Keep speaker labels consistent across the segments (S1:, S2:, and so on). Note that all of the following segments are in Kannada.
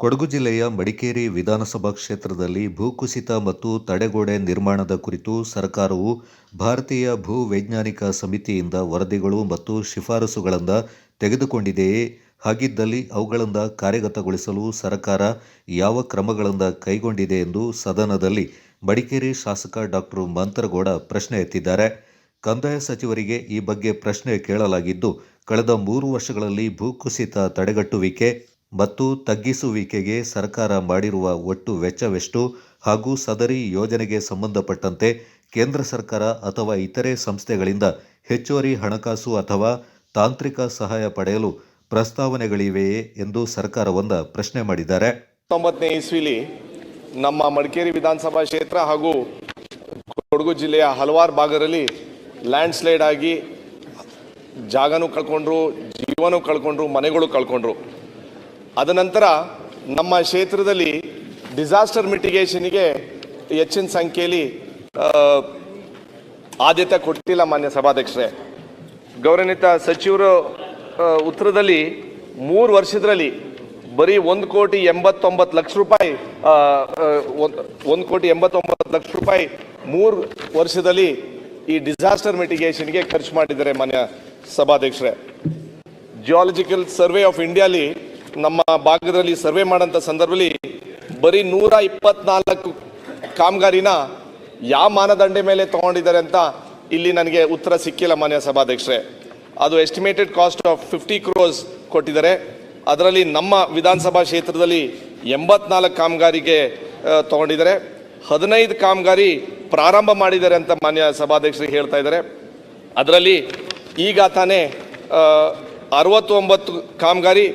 S1: ಕೊಡಗು ಜಿಲ್ಲೆಯ ಮಡಿಕೇರಿ ವಿಧಾನಸಭಾ ಕ್ಷೇತ್ರದಲ್ಲಿ ಭೂಕುಸಿತ ಮತ್ತು ತಡೆಗೋಡೆ ನಿರ್ಮಾಣದ ಕುರಿತು ಸರ್ಕಾರವು ಭಾರತೀಯ ಭೂ ವೈಜ್ಞಾನಿಕ ಸಮಿತಿಯಿಂದ ವರದಿಗಳು ಮತ್ತು ಶಿಫಾರಸುಗಳನ್ನು ತೆಗೆದುಕೊಂಡಿದೆಯೇ ಹಾಗಿದ್ದಲ್ಲಿ ಅವುಗಳಿಂದ ಕಾರ್ಯಗತಗೊಳಿಸಲು ಸರ್ಕಾರ ಯಾವ ಕ್ರಮಗಳನ್ನು ಕೈಗೊಂಡಿದೆ ಎಂದು ಸದನದಲ್ಲಿ ಮಡಿಕೇರಿ ಶಾಸಕ ಡಾಕ್ಟರ್ ಮಂತರಗೌಡ ಪ್ರಶ್ನೆ ಎತ್ತಿದ್ದಾರೆ. ಕಂದಾಯ ಸಚಿವರಿಗೆ ಈ ಬಗ್ಗೆ ಪ್ರಶ್ನೆ ಕೇಳಲಾಗಿದ್ದು, ಕಳೆದ ಮೂರು ವರ್ಷಗಳಲ್ಲಿ ಭೂಕುಸಿತ ತಡೆಗಟ್ಟುವಿಕೆ ಮತ್ತು ತಗ್ಗಿಸುವಿಕೆಗೆ ಸರ್ಕಾರ ಮಾಡಿರುವ ಒಟ್ಟು ವೆಚ್ಚವೆಷ್ಟು ಹಾಗೂ ಸದರಿ ಯೋಜನೆಗೆ ಸಂಬಂಧಪಟ್ಟಂತೆ ಕೇಂದ್ರ ಸರ್ಕಾರ ಅಥವಾ ಇತರೆ ಸಂಸ್ಥೆಗಳಿಂದ ಹೆಚ್ಚುವರಿ ಹಣಕಾಸು ಅಥವಾ ತಾಂತ್ರಿಕ ಸಹಾಯ ಪಡೆಯಲು ಪ್ರಸ್ತಾವನೆಗಳಿವೆಯೇ ಎಂದು ಸರ್ಕಾರವೊಂದ ಪ್ರಶ್ನೆ ಮಾಡಿದ್ದಾರೆ.
S2: ಹತ್ತೊಂಬತ್ತನೇ ಇಸ್ವಿಲಿ ನಮ್ಮ ಮಡಿಕೇರಿ ವಿಧಾನಸಭಾ ಕ್ಷೇತ್ರ ಹಾಗೂ ಕೊಡಗು ಜಿಲ್ಲೆಯ ಹಲವಾರು ಭಾಗದಲ್ಲಿ ಲ್ಯಾಂಡ್ ಸ್ಲೈಡ್ ಆಗಿ ಜಾಗನೂ ಕಳ್ಕೊಂಡ್ರು, ಜೀವನೂ ಕಳ್ಕೊಂಡ್ರು, ಮನೆಗಳು ಕಳ್ಕೊಂಡ್ರು. ಅದ ನಂತರ ನಮ್ಮ ಕ್ಷೇತ್ರದಲ್ಲಿ ಡಿಸಾಸ್ಟರ್ ಮಿಟಿಗೇಷನ್ಗೆ ಹೆಚ್ಚಿನ ಸಂಖ್ಯೆಯಲ್ಲಿ ಆದ್ಯತೆ ಕೊಟ್ಟಿಲ್ಲ ಮಾನ್ಯ ಸಭಾಧ್ಯಕ್ಷರೇ. ಗೌರವಿತ ಸಚಿವರು ಉತ್ತರದಲ್ಲಿ ಮೂರು ವರ್ಷದಲ್ಲಿ ಬರೀ ಒಂದು ಕೋಟಿ ಎಂಬತ್ತೊಂಬತ್ತು ಲಕ್ಷ ರೂಪಾಯಿ ಒಂದು ಕೋಟಿ ಎಂಬತ್ತೊಂಬತ್ತು ಲಕ್ಷ ರೂಪಾಯಿ ಮೂರು ವರ್ಷದಲ್ಲಿ ಈ ಡಿಸಾಸ್ಟರ್ ಮಿಟಿಗೇಷನ್ಗೆ ಖರ್ಚು ಮಾಡಿದ್ದಾರೆ ಮಾನ್ಯ ಸಭಾಧ್ಯಕ್ಷರೇ. ಜಿಯಾಲಜಿಕಲ್ ಸರ್ವೆ ಆಫ್ ಇಂಡಿಯಾಲಿ ನಮ್ಮ ಭಾಗದಲ್ಲಿ ಸರ್ವೆ ಮಾಡೋಂಥ ಸಂದರ್ಭದಲ್ಲಿ ಬರೀ ನೂರ ಇಪ್ಪತ್ನಾಲ್ಕು ಕಾಮಗಾರಿನ ಯಾವ ಮಾನದಂಡ ಮೇಲೆ ತಗೊಂಡಿದ್ದಾರೆ ಅಂತ ಇಲ್ಲಿ ನನಗೆ ಉತ್ತರ ಸಿಕ್ಕಿಲ್ಲ ಮಾನ್ಯ ಸಭಾಧ್ಯಕ್ಷರೇ. ಅದು estimated cost of fifty crores ಕೊಟ್ಟಿದ್ದಾರೆ. ಅದರಲ್ಲಿ ನಮ್ಮ ವಿಧಾನಸಭಾ ಕ್ಷೇತ್ರದಲ್ಲಿ ಎಂಬತ್ನಾಲ್ಕು ಕಾಮಗಾರಿಗೆ ತಗೊಂಡಿದ್ದಾರೆ. ಹದಿನೈದು ಕಾಮಗಾರಿ ಪ್ರಾರಂಭ ಮಾಡಿದ್ದಾರೆ ಅಂತ ಮಾನ್ಯ ಸಭಾಧ್ಯಕ್ಷರಿಗೆ ಹೇಳ್ತಾ ಇದ್ದಾರೆ. ಅದರಲ್ಲಿ ಈಗ ತಾನೇ ಅರವತ್ತೊಂಬತ್ತು ಕಾಮಗಾರಿ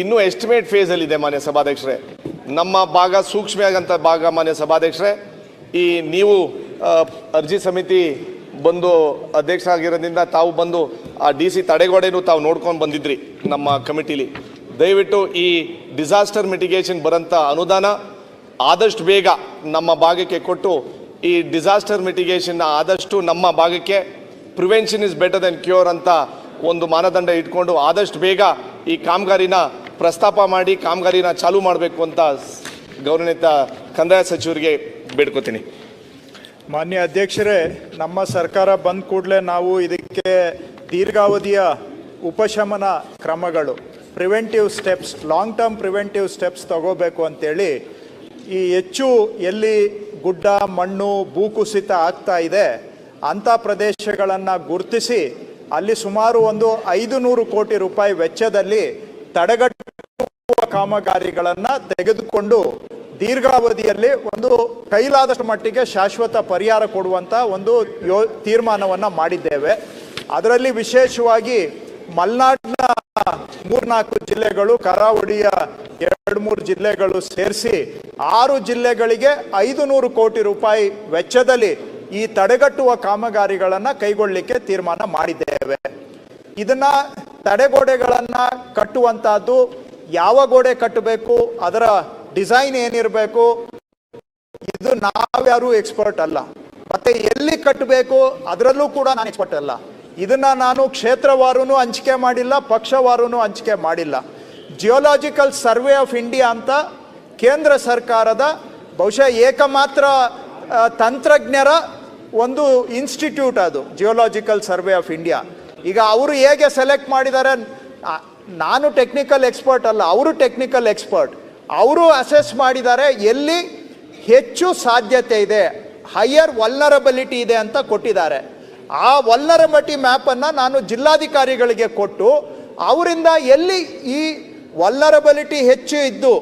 S2: ಇನ್ನೂ ಎಸ್ಟಿಮೇಟ್ ಫೇಸಲ್ಲಿದೆ ಮಾನ್ಯ ಸಭಾಧ್ಯಕ್ಷರೇ. ನಮ್ಮ ಭಾಗ ಸೂಕ್ಷ್ಮವಾಗಂಥ ಭಾಗ ಮಾನ್ಯ ಸಭಾಧ್ಯಕ್ಷರೇ. ಈ ನೀವು ಅರ್ಜಿ ಸಮಿತಿ ಬಂದು ಅಧ್ಯಕ್ಷ ಆಗಿರೋದ್ರಿಂದ ತಾವು ಬಂದು ಆ ಡಿ ಸಿ ತಡೆಗೋಡೆನೂ ತಾವು ನೋಡ್ಕೊಂಡು ಬಂದಿದ್ರಿ ನಮ್ಮ ಕಮಿಟಿಲಿ. ದಯವಿಟ್ಟು ಈ ಡಿಸಾಸ್ಟರ್ ಮಿಟಿಗೇಷನ್ ಬರೋಂಥ ಅನುದಾನ ಆದಷ್ಟು ಬೇಗ ನಮ್ಮ ಭಾಗಕ್ಕೆ ಕೊಟ್ಟು ಈ ಡಿಸಾಸ್ಟರ್ ಮಿಟಿಗೇಷನ್ನ ಆದಷ್ಟು ನಮ್ಮ ಭಾಗಕ್ಕೆ prevention is better than cure ಅಂತ ಒಂದು ಮಾನದಂಡ ಇಟ್ಕೊಂಡು ಆದಷ್ಟು ಬೇಗ ಈ ಕಾಮಗಾರಿನ ಪ್ರಸ್ತಾಪ ಮಾಡಿ ಕಾಮಗಾರಿನ ಚಾಲೂ ಮಾಡಬೇಕು ಅಂತ ಗೌರವಿತ ಕಂದಾಯ ಸಚಿವರಿಗೆ ಬೇಡ್ಕೋತೀನಿ.
S3: ಮಾನ್ಯ ಅಧ್ಯಕ್ಷರೇ, ನಮ್ಮ ಸರ್ಕಾರ ಬಂದ ಕೂಡಲೇ ನಾವು ಇದಕ್ಕೆ ದೀರ್ಘಾವಧಿಯ ಉಪಶಮನ ಕ್ರಮಗಳು preventive steps long term preventive steps ತಗೋಬೇಕು ಅಂತೇಳಿ ಈ ಹೆಚ್ಚು ಎಲ್ಲಿ ಗುಡ್ಡ, ಮಣ್ಣು ಭೂಕುಸಿತ ಆಗ್ತಾ ಇದೆ, ಅಂಥ ಪ್ರದೇಶಗಳನ್ನು ಗುರುತಿಸಿ ಅಲ್ಲಿ ಸುಮಾರು ಒಂದು ಐದು ನೂರು ಕೋಟಿ ರೂಪಾಯಿ ವೆಚ್ಚದಲ್ಲಿ ತಡೆಗಟ್ಟುವ ಕಾಮಗಾರಿಗಳನ್ನು ತೆಗೆದುಕೊಂಡು ದೀರ್ಘಾವಧಿಯಲ್ಲಿ ಒಂದು ಕೈಲಾದಷ್ಟು ಮಟ್ಟಿಗೆ ಶಾಶ್ವತ ಪರಿಹಾರ ಕೊಡುವಂಥ ಒಂದು ಯೋ, ತೀರ್ಮಾನವನ್ನು ಮಾಡಿದ್ದೇವೆ. ಅದರಲ್ಲಿ ವಿಶೇಷವಾಗಿ ಮಲೆನಾಡಿನ ಮೂರ್ನಾಲ್ಕು ಜಿಲ್ಲೆಗಳು, ಕರಾವಳಿಯ ಎರಡು ಮೂರು ಜಿಲ್ಲೆಗಳು ಸೇರಿಸಿ ಆರು ಜಿಲ್ಲೆಗಳಿಗೆ ಐದು ನೂರು ಕೋಟಿ ರೂಪಾಯಿ ವೆಚ್ಚದಲ್ಲಿ ಈ ತಡೆಗಟ್ಟುವ ಕಾಮಗಾರಿಗಳನ್ನು ಕೈಗೊಳ್ಳಲಿಕ್ಕೆ ತೀರ್ಮಾನ ಮಾಡಿದ್ದೇವೆ. ಇದನ್ನ ತಡೆಗೋಡೆಗಳನ್ನು ಕಟ್ಟುವಂತಹದ್ದು ಯಾವ ಗೋಡೆ ಕಟ್ಟಬೇಕು, ಅದರ ಡಿಸೈನ್ ಏನಿರಬೇಕು, ಇದು ನಾವ್ಯಾರು ಎಕ್ಸ್ಪರ್ಟ್ ಅಲ್ಲ. ಮತ್ತೆ ಎಲ್ಲಿ ಕಟ್ಟಬೇಕು, ಅದರಲ್ಲೂ ಕೂಡ ನಾನು ಎಕ್ಸ್ಪರ್ಟ್ ಅಲ್ಲ. ಇದನ್ನ ನಾನು ಕ್ಷೇತ್ರವಾರು ಹಂಚಿಕೆ ಮಾಡಿಲ್ಲ ಪಕ್ಷವಾರೂ ಹಂಚಿಕೆ ಮಾಡಿಲ್ಲ. ಜಿಯೋಲಾಜಿಕಲ್ ಸರ್ವೆ ಆಫ್ ಇಂಡಿಯಾ ಅಂತ ಕೇಂದ್ರ ಸರ್ಕಾರದ ಬಹುಶಃ ಏಕಮಾತ್ರ ತಂತ್ರಜ್ಞರ ಒಂದು ಇನ್ಸ್ಟಿಟ್ಯೂಟ್ ಅದು, ಜಿಯೋಲಾಜಿಕಲ್ ಸರ್ವೆ ಆಫ್ ಇಂಡಿಯಾ. ಈಗ ಅವರು ಹೇಗೆ ಸೆಲೆಕ್ಟ್ ಮಾಡಿದ್ದಾರೆ ನಾನು ಟೆಕ್ನಿಕಲ್ ಎಕ್ಸ್ಪರ್ಟ್ ಅಲ್ಲ, ಅವರು ಟೆಕ್ನಿಕಲ್ ಎಕ್ಸ್ಪರ್ಟ್ ಅವರು ಅಸೆಸ್ ಮಾಡಿದ್ದಾರೆ ಎಲ್ಲಿ ಹೆಚ್ಚು ಸಾಧ್ಯತೆ ಇದೆ ಹೈಯರ್ ವಲ್ನರಬಿಲಿಟಿ ಇದೆ ಅಂತ ಕೊಟ್ಟಿದ್ದಾರೆ. ಆ ವಲ್ನರಬಿಲಿಟಿ ಮ್ಯಾಪನ್ನು ನಾನು ಜಿಲ್ಲಾಧಿಕಾರಿಗಳಿಗೆ ಕೊಟ್ಟು, ಅವರಿಂದ ಎಲ್ಲಿ ಈ ವಲ್ನರಬಿಲಿಟಿ ಹೆಚ್ಚು ಇದ್ದು,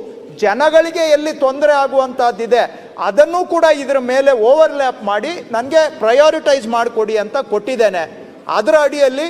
S3: ಜನಗಳಿಗೆ ಎಲ್ಲಿ ತೊಂದರೆ ಆಗುವಂಥದ್ದಿದೆ ಅದನ್ನು ಕೂಡ ಇದರ ಮೇಲೆ ಓವರ್ಲ್ಯಾಪ್ ಮಾಡಿ, ನನಗೆ ಪ್ರಯಾರಿಟೈಸ್ ಮಾಡಿಕೊಡಿ ಅಂತ ಕೊಟ್ಟಿದ್ದೇನೆ. ಅದರ ಅಡಿಯಲ್ಲಿ